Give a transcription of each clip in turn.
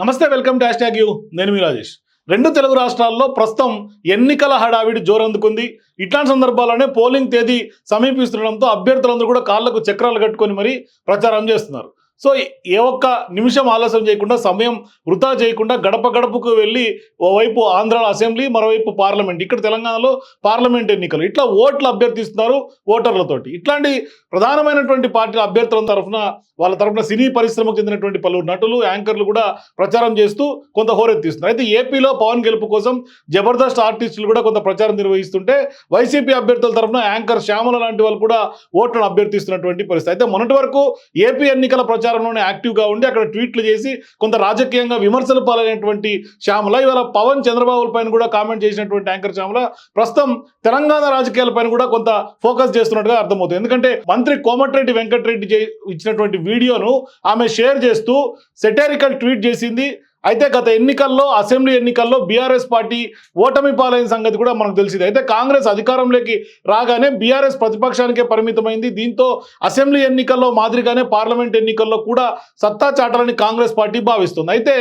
నమస్తే welcome dash tag you. నేను మీ రాజేష్. రెండు తెలుగు రాష్ట్రాల్లో ప్రస్తుతం ఎన్నికల హడావిడి జోరందుకుంది. ఇట్లాంటి సందర్భాల్లోనే పోలింగ్ తేదీ సమీపిస్తుండడంతో అభ్యర్థులందరూ కూడా కాళ్ళకు చక్రాలు కట్టుకొని మరీ ప్రచారం చేస్తున్నారు. సో ఏ ఒక్క నిమిషం ఆలస్యం చేయకుండా సమయం వృధా చేయకుండా గడప గడపకు వెళ్ళి ఓవైపు ఆంధ్ర అసెంబ్లీ మరోవైపు పార్లమెంట్. ఇక్కడ తెలంగాణలో పార్లమెంట్ ఎన్నికలు. ఇట్లా ఓట్లు అభ్యర్థిస్తున్నారు ఓటర్లతోటి. ఇట్లాంటి ప్రధానమైనటువంటి పార్టీల అభ్యర్థుల తరఫున వాళ్ళ తరఫున సినీ పరిశ్రమకు చెందినటువంటి పలువురు నటులు యాంకర్లు కూడా ప్రచారం చేస్తూ కొంత హోరెత్తిస్తున్నారు. అయితే ఏపీలో పవన్ గెలుపు కోసం జబర్దస్త్ ఆర్టిస్టులు కూడా కొంత ప్రచారం నిర్వహిస్తుంటే వైసీపీ అభ్యర్థుల తరఫున యాంకర్ శ్యామల లాంటి వాళ్ళు కూడా ఓట్లను అభ్యర్థిస్తున్నటువంటి పరిస్థితి. అయితే మొన్నటి వరకు ఏపీ ఎన్నికల ప్రచారం ప్రచారంలోనే యాక్టివ్గా ఉండి అక్కడ ట్వీట్లు చేసి కొంత రాజకీయంగా విమర్శలు పాలైనటువంటి శ్యామల ఇవాళ పవన్ చంద్రబాబు పైన కూడా కామెంట్ చేసినటువంటి యాంకర్ శ్యామల ప్రస్తుతం తెలంగాణ రాజకీయాలపైన కూడా కొంత ఫోకస్ చేస్తున్నట్టుగా అర్థమవుతుంది. ఎందుకంటే మంత్రి కోమటిరెడ్డి వెంకటరెడ్డి ఇచ్చినటువంటి వీడియోను ఆమె షేర్ చేస్తూ సెటారికల్ ట్వీట్ చేసింది. అయితే గత ఎన్నికల్లో అసెంబ్లీ ఎన్నికల్లో బీఆర్ఎస్ పార్టీ ఓటమి పాలైన సంగతి కూడా మనకు తెలిసింది. అయితే కాంగ్రెస్ అధికారంలోకి రాగానే బీఆర్ఎస్ ప్రతిపక్షానికే పరిమితమైంది. దీంతో అసెంబ్లీ ఎన్నికల్లో మాదిరిగానే పార్లమెంట్ ఎన్నికల్లో కూడా సత్తా చాటాలని కాంగ్రెస్ పార్టీ భావిస్తుంది. అయితే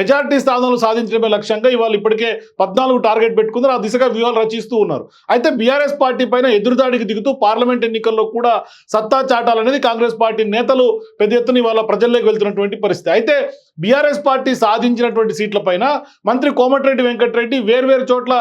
మెజార్టీ స్థానాలు సాధించడమే లక్ష్యంగా ఇవాళ ఇప్పటికే పద్నాలుగు టార్గెట్ పెట్టుకున్నారు. ఆ దిశగా వ్యూహాలు రచిస్తూ ఉన్నారు. అయితే బీఆర్ఎస్ పార్టీ పైన ఎదురుదాడికి దిగుతూ పార్లమెంట్ ఎన్నికల్లో కూడా సత్తా చాటాలనేది కాంగ్రెస్ పార్టీ నేతలు పెద్ద ఎత్తున ఇవాళ ప్రజల్లోకి వెళ్తున్నటువంటి పరిస్థితి. అయితే బీఆర్ఎస్ పార్టీ సాధించినటువంటి సీట్ల పైన మంత్రి కోమటిరెడ్డి వెంకటరెడ్డి వేర్వేరు చోట్ల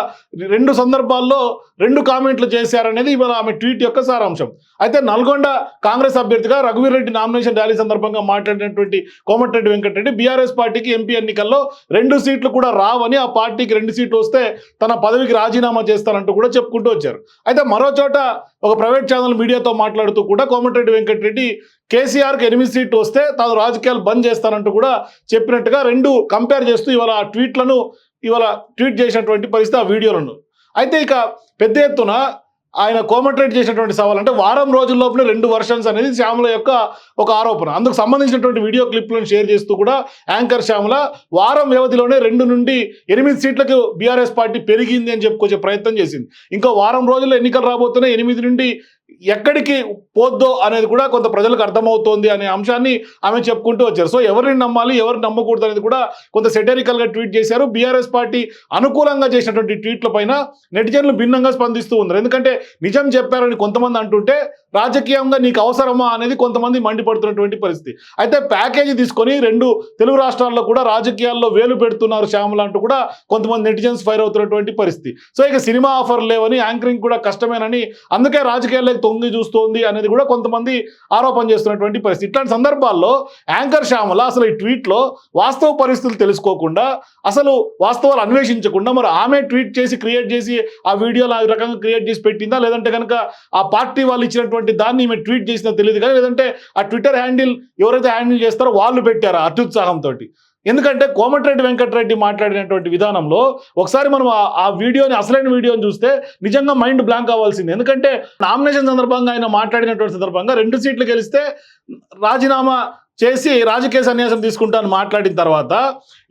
రెండు సందర్భాల్లో రెండు కామెంట్లు చేశారనేది ఇవాళ ఆమె ట్వీట్ యొక్క సారాంశం. అయితే నల్గొండ కాంగ్రెస్ అభ్యర్థిగా రఘువీర్ రెడ్డి నామినేషన్ ర్యాలీ సందర్భంగా మాట్లాడినటువంటి కోమటిరెడ్డి వెంకటరెడ్డి బీఆర్ఎస్ పార్టీకి ఎంపీ ఎన్నికల్లో రెండు సీట్లు కూడా రావని ఆ పార్టీకి రెండు సీట్లు వస్తే తన పదవికి రాజీనామా చేస్తానంటూ కూడా చెప్పుకుంటూ వచ్చారు. అయితే మరో చోట ఒక ప్రైవేట్ ఛానల్ మీడియాతో మాట్లాడుతూ కూడా కోమటిరెడ్డి వెంకటరెడ్డి కేసీఆర్కి ఎనిమిది సీట్లు వస్తే తాను రాజకీయాలు బంద్ చేస్తానంటూ కూడా చెప్పినట్టుగా రెండు కంపేర్ చేస్తూ ఇవాళ ఆ ట్వీట్లను ఇవాళ ట్వీట్ చేసినటువంటి పరిస్థితి ఆ వీడియోలను. అయితే ఇక పెద్ద ఎత్తున ఆయన కోమట్రేట్ చేసినటువంటి సవాల్. అంటే వారం రోజుల్లోపునే రెండు వర్షన్స్ అనేది శ్యామల యొక్క ఒక ఆరోపణ. అందుకు సంబంధించినటువంటి వీడియో క్లిప్లను షేర్ చేస్తూ కూడా యాంకర్ శ్యామల వారం వ్యవధిలోనే రెండు నుండి ఎనిమిది సీట్లకు బీఆర్ఎస్ పార్టీ పెరిగింది అని చెప్పుకొచ్చే ప్రయత్నం చేసింది. ఇంకా వారం రోజుల్లో ఎన్నికలు రాబోతున్నాయి. ఎనిమిది నుండి ఎక్కడికి పోద్దో అనేది కూడా కొంత ప్రజలకు అర్థమవుతోంది అనే అంశాన్ని ఆమె చెప్పుకుంటూ వచ్చారు. సో ఎవరిని నమ్మాలి ఎవరిని నమ్మకూడదు అనేది కూడా కొంత సెటరికల్గా ట్వీట్ చేశారు. బీఆర్ఎస్ పార్టీ అనుకూలంగా చేసినటువంటి ట్వీట్ల పైన నెటిజన్లు భిన్నంగా స్పందిస్తూ ఉన్నారు. ఎందుకంటే నిజం చెప్పారని కొంతమంది అంటుంటే రాజకీయంగా నీకు అవసరమా అనేది కొంతమంది మండిపడుతున్నటువంటి పరిస్థితి. అయితే ప్యాకేజీ తీసుకొని రెండు తెలుగు రాష్ట్రాల్లో కూడా రాజకీయాల్లో వేలు పెడుతున్నారు శ్యామల అంటూ కూడా కొంతమంది నెటిజన్స్ ఫైర్ అవుతున్నటువంటి పరిస్థితి. సో ఇక సినిమా ఆఫర్ లేవని యాంకరింగ్ కూడా కష్టమేనని అందుకే రాజకీయాల్లో తొంగి చూస్తోంది అనేది కూడా కొంతమంది ఆరోపణ చేస్తున్నటువంటి పరిస్థితి. ఇట్లాంటి సందర్భాల్లో యాంకర్ శ్యామల అసలు ఈ ట్వీట్లో వాస్తవ పరిస్థితులు తెలుసుకోకుండా అసలు వాస్తవాలు అన్వేషించకుండా మరి ఆమె ట్వీట్ చేసి క్రియేట్ చేసి ఆ వీడియోలు ఆ రకంగా క్రియేట్ చేసి పెట్టిందా? లేదంటే కనుక ఆ పార్టీ వాళ్ళు ఇచ్చినటువంటి దాన్ని ఈమె ట్వీట్ చేసినా తెలియదు కానీ లేదంటే ఆ ట్విట్టర్ హ్యాండిల్ ఎవరైతే హ్యాండిల్ చేస్తారో వాళ్ళు పెట్టారు అత్యుత్సాహంతో ఎందుకంటే కోమటిరెడ్డి వెంకటరెడ్డి మాట్లాడినటువంటి విధానంలో ఒకసారి మనం ఆ- వీడియోని అసలైన వీడియోని చూస్తే నిజంగా మైండ్ బ్లాంక్ అవ్వాల్సింది. ఎందుకంటే నామినేషన్ సందర్భంగా ఆయన మాట్లాడినటువంటి సందర్భంగా రెండు సీట్లు గెలిస్తే రాజీనామా చేసి రాజకీయ సన్యాసం తీసుకుంటాను మాట్లాడిన తర్వాత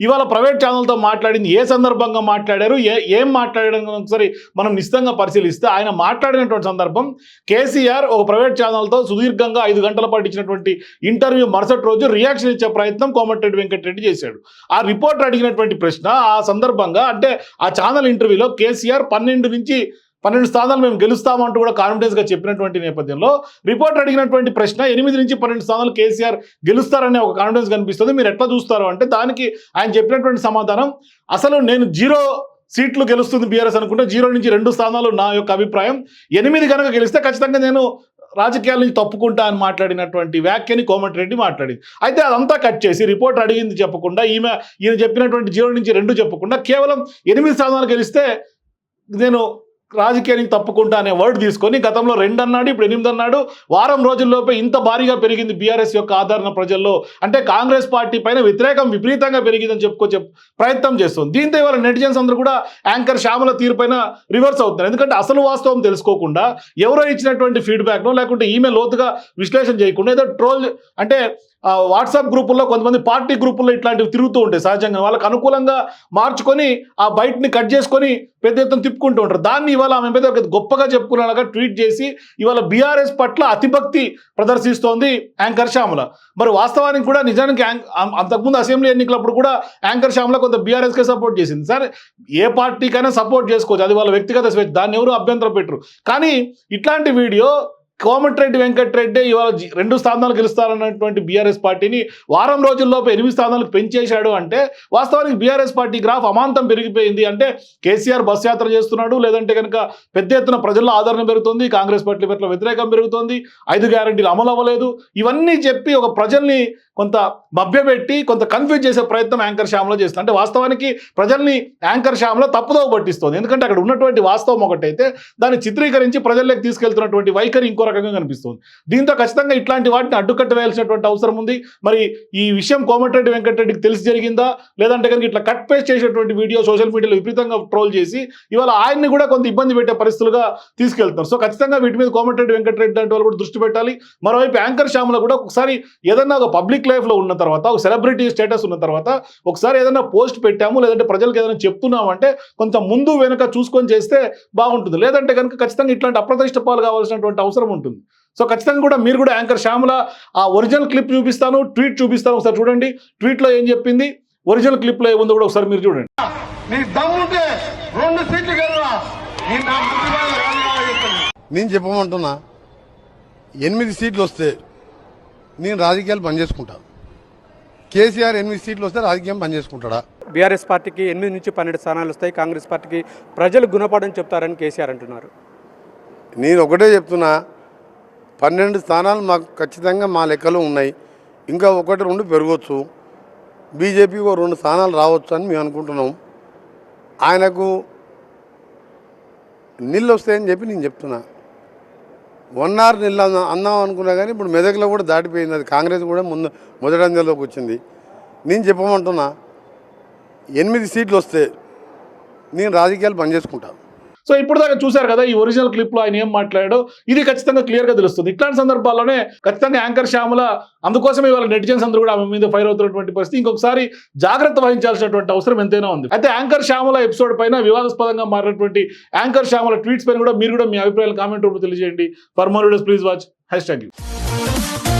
ఇవాళ ప్రైవేట్ ఛానల్తో మాట్లాడింది ఏ సందర్భంగా మాట్లాడారు ఏ ఏం మాట్లాడారు ఒకసారి మనం నిశ్చితంగా పరిశీలిస్తే ఆయన మాట్లాడినటువంటి సందర్భం కేసీఆర్ ఒక ప్రైవేట్ ఛానల్తో సుదీర్ఘంగా ఐదు గంటల పాటు ఇచ్చినటువంటి ఇంటర్వ్యూ మరుసటి రోజు రియాక్షన్ ఇచ్చే ప్రయత్నం కోమటిరెడ్డి వెంకటరెడ్డి చేశాడు. ఆ రిపోర్టర్ అడిగినటువంటి ప్రశ్న ఆ సందర్భంగా అంటే ఆ ఛానల్ ఇంటర్వ్యూలో కేసీఆర్ పన్నెండు నుంచి పన్నెండు స్థానాలు మేము గెలుస్తామంటూ కూడా కాన్ఫిడెన్స్గా చెప్పినటువంటి నేపథ్యంలో రిపోర్టర్ అడిగినటువంటి ప్రశ్న ఎనిమిది నుంచి పన్నెండు స్థానాలు కేసీఆర్ గెలుస్తారనే ఒక కాన్ఫిడెన్స్ కనిపిస్తుంది. మీరు ఎట్లా చూస్తారు అంటే దానికి ఆయన చెప్పినటువంటి సమాధానం అసలు నేను జీరో సీట్లు గెలుస్తుంది బీఆర్ఎస్ అనుకుంటే జీరో నుంచి రెండు స్థానాలు నా యొక్క అభిప్రాయం. ఎనిమిది కనుక గెలిస్తే ఖచ్చితంగా నేను రాజకీయాల నుంచి తప్పుకుంటా అని మాట్లాడినటువంటి వ్యాఖ్యని కోమటిరెడ్డి మాట్లాడింది. అయితే అదంతా కట్ చేసి రిపోర్ట్ అడిగింది చెప్పకుండా ఈమె ఈయన చెప్పినటువంటి జీరో నుంచి రెండు చెప్పకుండా కేవలం ఎనిమిది స్థానాలు గెలిస్తే నేను రాజకీయానికి తప్పుకుంటా అనే వర్డ్ తీసుకొని గతంలో రెండు అన్నాడు ఇప్పుడు ఎనిమిది అన్నాడు వారం రోజుల్లోపే ఇంత భారీగా పెరిగింది బీఆర్ఎస్ యొక్క ఆదరణ ప్రజల్లో. అంటే కాంగ్రెస్ పార్టీ పైన వ్యతిరేకం విపరీతంగా పెరిగిందని చెప్పుకో ప్రయత్నం చేస్తుంది. దీంతో ఇవాళ నెటిజన్స్ అందరూ కూడా యాంకర్ శ్యామల తీరు పైన రివర్స్ అవుతున్నారు. ఎందుకంటే అసలు వాస్తవం తెలుసుకోకుండా ఎవరో ఇచ్చినటువంటి ఫీడ్బ్యాక్ను లేకుంటే ఈమె లోతుగా విశ్లేషణ చేయకుండా ఏదో ట్రోల్ అంటే వాట్సాప్ గ్రూపుల్లో కొంతమంది పార్టీ గ్రూపుల్లో ఇట్లాంటివి తిరుగుతూ ఉంటాయి సహజంగా. వాళ్ళకి అనుకూలంగా మార్చుకొని ఆ బయటని కట్ చేసుకొని పెద్ద ఎత్తున తిప్పుకుంటూ ఉంటారు. దాన్ని ఇవాళ ఆమె మీద ఒక గొప్పగా చెప్పుకునేలాగా ట్వీట్ చేసి ఇవాళ బీఆర్ఎస్ పట్ల అతిభక్తి ప్రదర్శిస్తోంది యాంకర్ శ్యామల. మరి వాస్తవానికి కూడా నిజానికి యాంక్- అంతకుముందు అసెంబ్లీ ఎన్నికలప్పుడు కూడా యాంకర్ శ్యామల కొంత బీఆర్ఎస్కే సపోర్ట్ చేసింది. సరే ఏ పార్టీకైనా సపోర్ట్ చేసుకోవచ్చు. అది వాళ్ళ వ్యక్తిగత స్వేచ్ఛ. దాన్ని ఎవరు అభ్యంతరం పెట్టరు కానీ ఇట్లాంటి వీడియో కోమటిరెడ్డి వెంకటరెడ్డి ఇవాళ రెండు స్థానాలు గెలుస్తారన్నటువంటి బీఆర్ఎస్ పార్టీని వారం రోజుల్లోపు ఎనిమిది స్థానాలకు పెంచేశాడు అంటే వాస్తవానికి బీఆర్ఎస్ పార్టీ గ్రాఫ్ అమాంతం పెరిగిపోయింది అంటే కేసీఆర్ బస్ యాత్ర చేస్తున్నాడు లేదంటే కనుక పెద్ద ఎత్తున ప్రజల్లో ఆదరణ పెరుగుతుంది కాంగ్రెస్ పార్టీ పట్ల వ్యతిరేకం పెరుగుతుంది ఐదు గ్యారంటీలు అమలు అవ్వలేదు. ఇవన్నీ చెప్పి ఒక ప్రజల్ని కొంత మభ్యపెట్టి కొంత కన్ఫ్యూజ్ చేసే ప్రయత్నం యాంకర్ శ్యామలో చేస్తుంది. అంటే వాస్తవానికి ప్రజల్ని యాంకర్ శ్యామలో తప్పుదోవ పట్టిస్తుంది. ఎందుకంటే అక్కడ ఉన్నటువంటి వాస్తవం ఒకటైతే దాన్ని చిత్రీకరించి ప్రజల్లోకి తీసుకెళ్తున్నటువంటి వైఖరి ఇంకో రకంగా కనిపిస్తుంది. దీంతో ఖచ్చితంగా ఇట్లాంటి వాటిని అడ్డుకట్ట వేయాల్సినటువంటి అవసరం ఉంది. మరి ఈ విషయం కోమటిరెడ్డి వెంకటరెడ్డికి తెలిసి జరిగిందా? లేదంటే కనుక ఇట్లా కట్ పేస్ట్ చేసేటువంటి వీడియో సోషల్ మీడియాలో విపరీతంగా ట్రోల్ చేసి ఇవాళ ఆయన్ని కూడా కొంత ఇబ్బంది పెట్టే పరిస్థితులుగా తీసుకెళ్తున్నారు. సో ఖచ్చితంగా వీటి మీద కోమటిరెడ్డి వెంకటరెడ్డి లాంటి వాళ్ళు కూడా దృష్టి పెట్టాలి. మరోవైపు యాంకర్ శ్యామ్లో కూడా ఒకసారి ఏదన్నా ఒక పబ్లిక్ లైఫ్లో ఉన్న తర్వాత ఒక సెలబ్రిటీ స్టేటస్ ఉన్న తర్వాత ఒకసారి ఏదైనా పోస్ట్ పెట్టాము లేదంటే ప్రజలకు ఏదైనా చెప్తున్నాము అంటే కొంత ముందు వెనుక చూసుకొని చేస్తే బాగుంటుంది. లేదంటే కనుక ఖచ్చితంగా ఇట్లాంటి అప్రతిష్ట పాలు కావాల్సినటువంటి అవసరం ఉంటుంది. సో ఖచ్చితంగా కూడా మీరు కూడా యాంకర్ శ్యామల ఆ ఒరిజినల్ క్లిప్ చూపిస్తాను ట్వీట్ చూపిస్తాను ఒకసారి చూడండి. ట్వీట్లో ఏం చెప్పింది? ఒరిజినల్ క్లిప్లో ఏముందో కూడా ఒకసారి మీరు చూడండి. నేను చెప్పమంటున్నా ఎనిమిది సీట్లు వస్తే నేను రాజకీయాలు పనిచేసుకుంటా కేసీఆర్ ఎనిమిది సీట్లు వస్తే రాజకీయం పనిచేసుకుంటాడా బీఆర్ఎస్ పార్టీకి ఎనిమిది నుంచి పన్నెండు స్థానాలు వస్తాయి కాంగ్రెస్ పార్టీకి ప్రజలు గుణపడని చెప్తారని కేసీఆర్ అంటున్నారు. నేను ఒకటే చెప్తున్నా పన్నెండు స్థానాలు మాకు ఖచ్చితంగా మా లెక్కలో ఉన్నాయి. ఇంకా ఒకటి రెండు పెరగవచ్చు బీజేపీకి ఒక రెండు స్థానాలు రావచ్చు అని మేము అనుకుంటున్నాం. ఆయనకు నీళ్ళు వస్తాయని చెప్పి నేను చెప్తున్నా. వన్ అవర్ నీళ్ళు అన్నాం అనుకున్నా కానీ ఇప్పుడు మెదక్లో కూడా దాటిపోయింది. అది కాంగ్రెస్ కూడా ముందు మొదటి వచ్చింది. నేను చెప్పమంటున్నా ఎనిమిది సీట్లు వస్తే నేను రాజకీయాలు పనిచేసుకుంటాను సో ఇప్పుడు దాకా చూశారు కదా ఈ ఒరిజినల్ క్లిప్లో ఆయన ఏం మాట్లాడాడో ఇది ఖచ్చితంగా క్లియర్గా తెలుస్తుంది. ఇట్లాంటి సందర్భాల్లోనే ఖచ్చితంగా యాంకర్ శ్యామల అందుకోసం ఇవాళ నెటిజన్స్ అందరూ కూడా ఆమె మీద ఫైర్ అవుతున్నటువంటి పరిస్థితి. ఇంకొకసారి జాగ్రత్త వహించాల్సినటువంటి అవసరం ఎంతైనా ఉంది. అయితే యాంకర్ శ్యామల ఎపిసోడ్ పైన వివాదాస్పదంగా మారినటువంటి యాంకర్ శ్యామల ట్వీట్స్ పైన కూడా మీరు కూడా మీ అభిప్రాయాలు కామెంట్ రూపంలో తెలియజేయండి. For more videos please watch hashtag